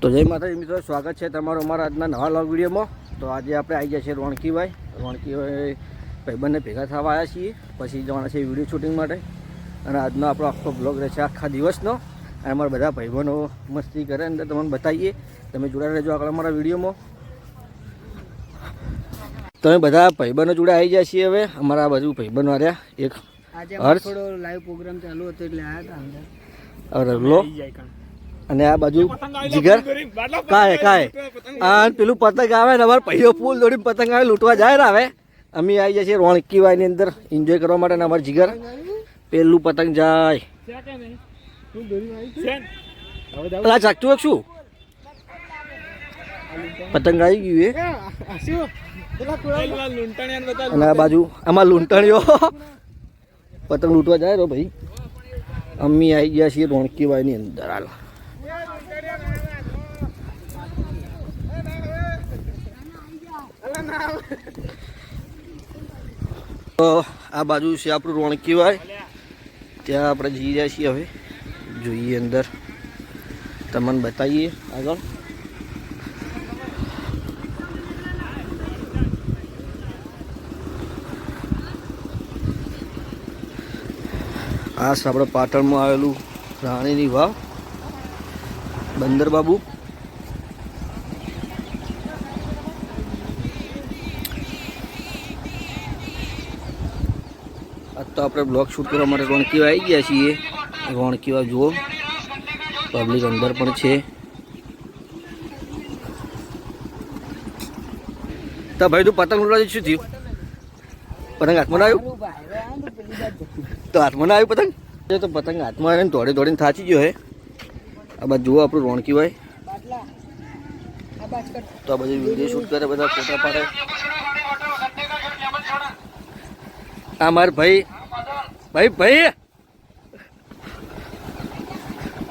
તો જય માતાજી મિત્રો સ્વાગત છે તમારું અમારા આજના નવા લોગ વિડીયોમાં. તો આજે આપણે આવી ગયા છીએ રોણકીભાઈ. રોણકીભાઈ ભાઈબંધને ભેગા થવા આવ્યા છીએ. પછી જવાના છે વીડિયો શૂટિંગ માટે. અને આજનો આપણો આખો બ્લોગ રહેશે આખા દિવસનો. અને અમારા બધા ભાઈબંધો મસ્તી કરે અંદર તમને બતાવીએ. તમે જોડાઈ રહેજો આગળ અમારા વિડીયોમાં. તમે બધા ભાઈબંધો જોડે આવી ગયા છીએ હવે. અમારા આ બાજુ ભાઈબંધો આવ્યા એક આજે હર્ષ? થોડો લાઈવ પ્રોગ્રામ ચાલુ હતો એટલે આવ્યા હતા અંદર. રગલો અને આ બાજુ જીગર. કાય કાય આ પેલું પતંગ આવે ને અમારે પૈયો ફૂલ દોડીને પતંગ આવે લૂંટવા જાય ને આવે અમે આવી જઈએ છીએ રોણકીવાયની અંદર એન્જોય કરવા માટે ને અમારે જીગર. પેલું પતંગ જાય. પેલા ચાકતું એક શું? પતંગ આવી ગયું એ. અને આ બાજુ આમાં લૂંટણીઓ. પતંગ લૂંટવા જાય રો ભાઈ. અમે આવી ગયા છીએ રોણકીવાયની અંદર હાલ. તો આ બાજુ છે આપણું રોણકીવાય ત્યાં આપણે જઈ રહ્યા છીએ હવે. જોઈએ અંદર. તમને બતાવીએ આગળ. આ આપણે પાટણમાં આવેલું રાણીની વાવ. બંદર બાબુ. તો આપણે બ્લોગ શૂટ કરવા માટે રોણકીવા આવી ગયા છીએ. રોણકીવા જુઓ. પબ્લિક અંદર પણ છે. તો ભાઈ, તું પતંગ ઉડવા શું થયું? પતંગ હાથમાં આવ્યું? તો હાથમાં આવ્યું પતંગ? તો પતંગ હાથમાં આવે ને દોડે દોડીને થાચી ગયો હે. આ બાજુ જુઓ આપણું રોણકીભાઈ તો આ બધું વીડિયો શૂટ કરે, બધા ફોટા પાડે. આ મારા ભાઈ ભાઈ ભાઈ.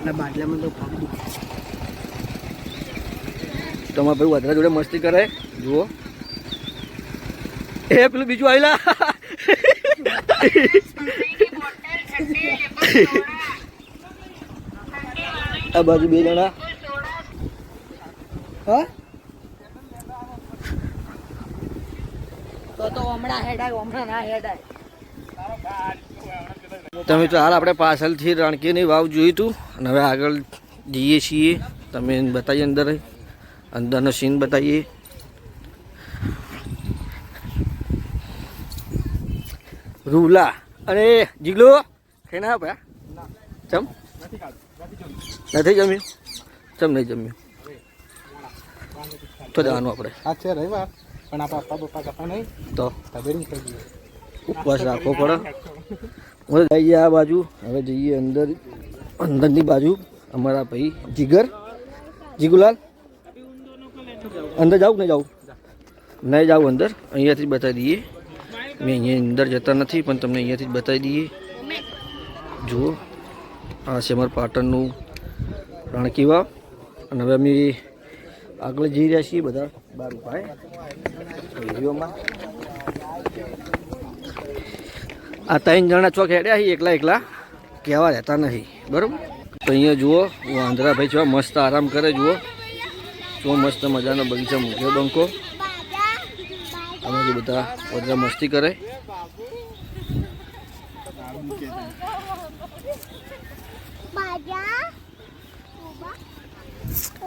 અને બાટલામાં તો પાક તમારા ભાઈ વધારે જોડે મસ્તી કરે? જુઓ. એ પેલું બીજું આવેલા આ બાજુ બે જણા. હા? તો તો હમણાં હેડાય હમણાં ના હેડાય. તમે તો હાલ આપણે પાછળથી રણકીની વાવ જોયું હતું અને હવે આગળ જઈએ છીએ. તમે બતાવીએ અંદર અંદરનો સીન બતાવીએ. રૂલા. અરે જીગલો ખાઈ ના આપ્યા? ચમ? નથી જમ્યું? ચમ નહીં જમ્યું? તો જવાનું આપણે. આ છે રવિવાર પણ આપણા પપ્પા પપ્પા કપા નહીં. તો? તબેરી ઉપવાસ રાખવો પડે હવે જઈએ આ બાજુ. હવે જઈએ અંદર, અંદરની બાજુ. અમારા ભાઈ જીગર. જીગુલાલ? અંદર જાઉં કે નહીં જાઉં નહીં જાઉં અંદર. અહીંયાથી જ બતાવી દઈએ. મેં અહીંયા અંદર જતા નથી, પણ તમને અહીંયાથી જ બતાવી દઈએ. જુઓ. આ છે અમારા પાટણનું રાણકીવા અને હવે અમે આગળ જઈ રહ્યા છીએ બધા બાર ઉપાય વિડીયોમાં આ ત્રણ જણા ચોક હેડ્યા છે એકલા એકલા. કહેવા રહેતા નથી. બરાબર? તો અહીંયા જુઓ વાંદરાભાઈ છો મસ્ત આરામ કરે જુઓ. જો મસ્ત મજાનો બગીચા મૂક્યો બંકો. અમે બાજુ બધા બધા મસ્તી કરે.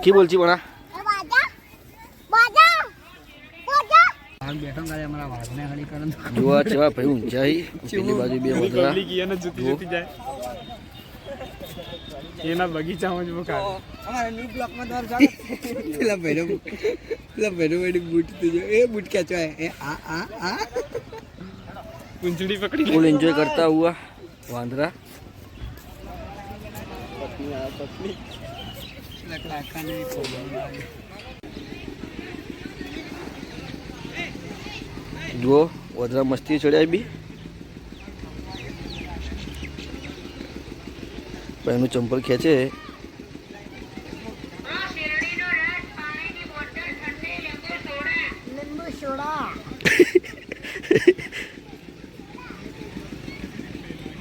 કી બોલછી પણ ભાગ બેઠો કાલે અમારા વાઘને હળી કરે જોવા જેવા ભાઈ ઊંચાઈ પેલી બાજુ બે વધરા એના બગીચામાં જ મુકાવે અમારે ન્યુ બ્લોકમાં દ્વાર ચાલે પેલા ભેડો પેલા બૂટ તો એ બૂટ ખેંચવાય એ આ આ આ. પૂંછડી પકડી ફૂલ એન્જોય કરતા હુआ વાંદરા. લકડા આખા નહીં ખોલવાનું. જુઓ વધરા મસ્તી ચડ્યા બી. પણ એનું ચંપલ ખેંચે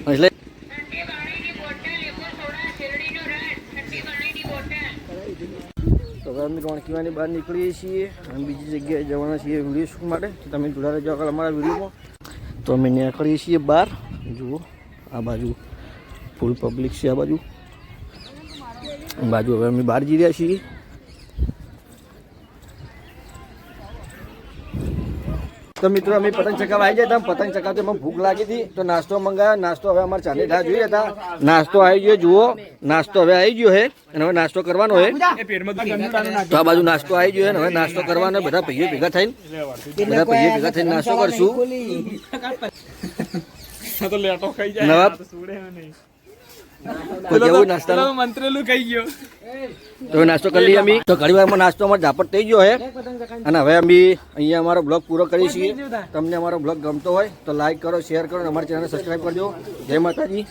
એટલે અમે રોણકીવાની બહાર નીકળીએ છીએ અને બીજી જગ્યાએ જવાના છીએ વીડિયો શૂટ માટે. તમે જોડા રહેજો આગળ અમારા વિડીયોમાં. તો અમે નીકળીએ છીએ બહાર. જુઓ, આ બાજુ ફૂલ પબ્લિક છે આ બાજુ. બાજુ હવે અમે બહાર જઈ રહ્યા છીએ. તો મિત્રો અમે પતંગ ચકાવવા આવી ગયા હતા. પતંગ ચકાવતી અમે ભૂખ લાગી હતી. તો નાસ્તો મંગાવ્યો. નાસ્તો હવે અમારે ચાંદી ઠા જોઈએ હતા. નાસ્તો આવી ગયો જુઓ. નાસ્તો હવે આવી ગયો હે અને હવે નાસ્તો કરવાનો હે તો આ બાજુ નાસ્તો આવી ગયો છે અને હવે નાસ્તો કરવાનો. બધા પૈયે ભેગા થઈને. બધા પૈયે ભેગા થઈને નાસ્તો કરશું. તો મંત્રેલું ખાઈ ગયો. તો નાસ્તો કરી લઈએ અમે. તો ઘણી વારમાં નાસ્તો અમારો ઝાપટ થઈ ગયો છે અને હવે અમે અહીંયા અમારો બ્લોગ પૂરો કરીએ છીએ. તમને અમારો બ્લોગ ગમતો હોય તો લાઈક કરો શેર કરો અને અમારી ચેનલ સબસ્ક્રાઈબ કરજો. જય માતાજી.